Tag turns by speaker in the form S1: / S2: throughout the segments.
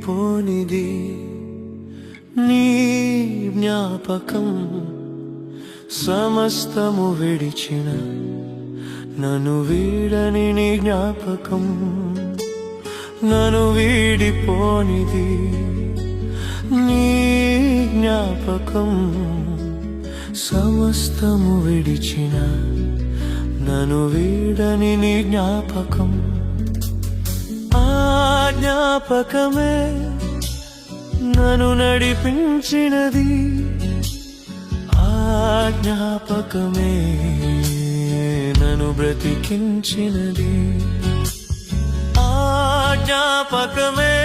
S1: పోనిది నీ జ్ఞాపకం సమస్తము విడిచిన నను వీడని నీ జ్ఞాపకం. నను వీడిపోనిది నీ జ్ఞాపకం. సమస్తము విడిచిన నను వీడని నీ జ్ఞాపకం. ఆ జ్ఞాపకమే నన్ను నడిపించినది. ఆ జ్ఞాపకమే నన్ను బ్రతికించినది. ఆ జ్ఞాపకమే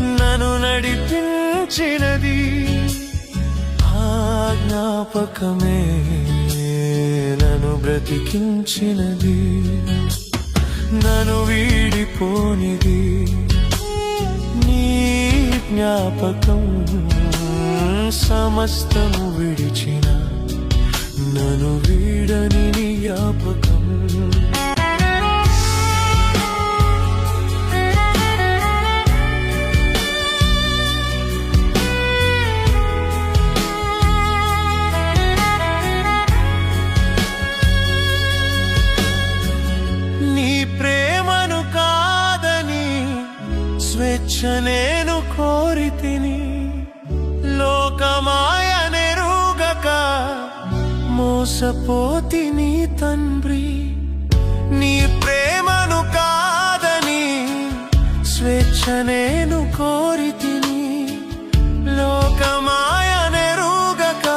S1: నన్ను నడిపించినది. ఆ జ్ఞాపకమే నన్ను బ్రతికించినది. నన్ను వీడిపోనిది నీ జ్ఞాపకం సమస్తము విడిచిన నన్ను వీడని నీ జ్ఞాపకం స్వేచ్ఛ నేను కోరితిని. లోకమాయ నెరుగక మోసపోతిని తండ్రి. నీ ప్రేమను కాదని స్వేచ్ఛ నేను కోరితిని. లోకమాయ నెరుగక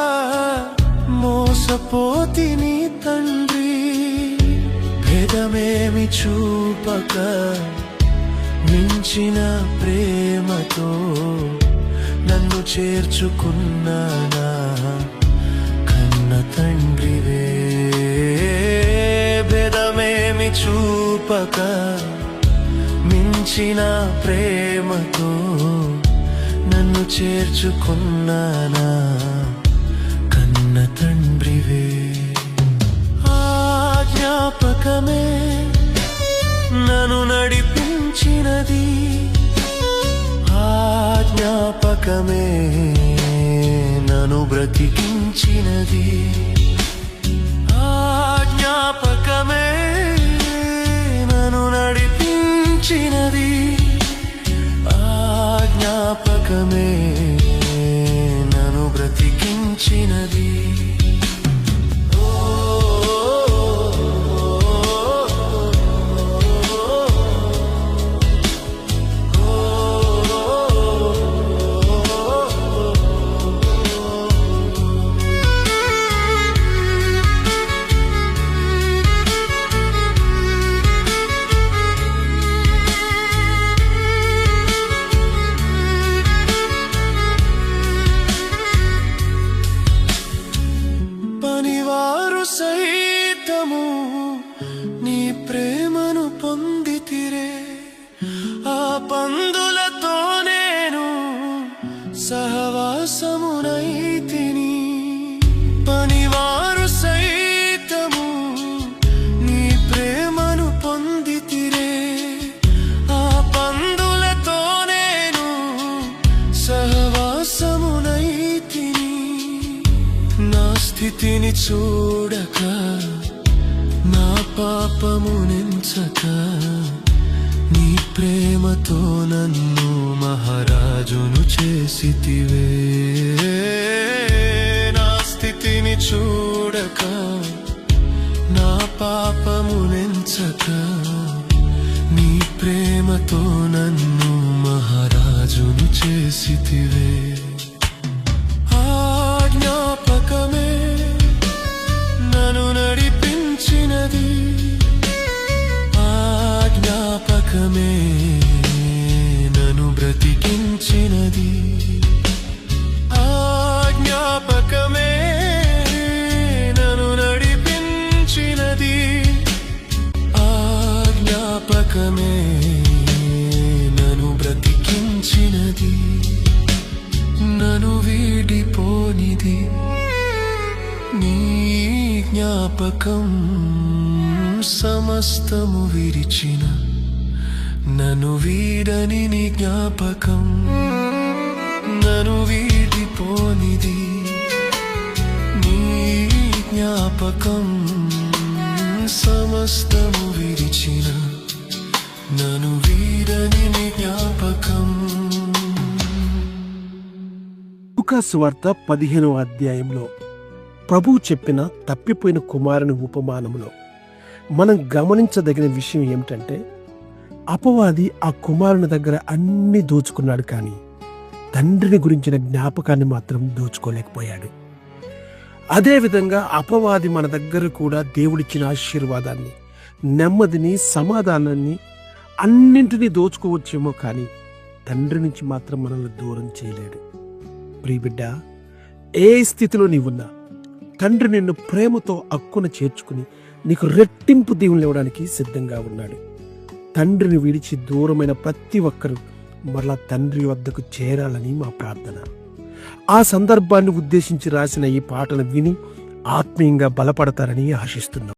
S1: మోసపోతిని తండ్రి. భేదమేమి చూపక మించిన ప్రేమతో నన్ను చేర్చుకున్నానా? కన్న తండ్రివే భేదమేమి చూపక మించిన ప్రేమతో నన్ను చేర్చుకున్నానా? కన్న తండ్రివే. ఆ జ్ఞాపకమే నన్ను నడిపి ఆ జ్ఞాపకమే నను బ్రతికించినది ఆజ్ఞాపకమే నను నడిపించినది ఆ పందులతో నేను సహవాసమునైతిని పనివారు సైతము నీ ప్రేమను పొందితిరే. ఆ పందులతో నేను సహవాసమునైతిని నా స్థితిని చూడక నా పాపము నించక. నీ ప్రేమతో నన్ను మహారాజును చేసితివే. నా స్థితిని చూడక నా పాపము నించక నీ ప్రేమతో నన్ను మహారాజును చేసితివే. బ్రతికించినది ఆ జ్ఞాపకమే నన్ను నడిపించినది. ఆ జ్ఞాపకమే నన్ను బ్రతికించినది. నన్ను వీడిపోనిది. నీ జ్ఞాపకం సమస్తము విరిచిన నన్ను వీడని నీ జ్ఞాపకం. నన్ను వీడిపోనిది నీ జ్ఞాపకం సమస్తము విరిచిన నన్ను వీడని జ్ఞాపకం.
S2: సువార్త వార్త పదిహేనవ అధ్యాయంలో ప్రభువు చెప్పిన తప్పిపోయిన కుమారుని ఉపమానంలో మనం గమనించదగిన విషయం ఏమిటంటే అపవాది ఆ కుమారుని దగ్గర అన్ని దోచుకున్నాడు కానీ తండ్రిని గురించిన జ్ఞాపకాన్ని మాత్రం దోచుకోలేకపోయాడు. అదేవిధంగా అపవాది మన దగ్గర కూడా దేవుడిచ్చిన ఆశీర్వాదాన్ని నెమ్మదిని సమాధానాన్ని అన్నింటినీ దోచుకోవచ్చేమో కానీ తండ్రి నుంచి మాత్రం మనల్ని దూరం చేయలేడు. ప్రియబిడ్డ ఏ స్థితిలో నీవున్నా తండ్రి నిన్ను ప్రేమతో అక్కున చేర్చుకుని నీకు రెట్టింపు దీవులు ఇవ్వడానికి సిద్ధంగా ఉన్నాడు. తండ్రిని విడిచి దూరమైన ప్రతి ఒక్కరూ మరలా తండ్రి వద్దకు చేరాలని మా ప్రార్థన. ఆ సందర్భాన్ని ఉద్దేశించి రాసిన ఈ పాటను విని ఆత్మీయంగా బలపడతారని ఆశిస్తున్నాం.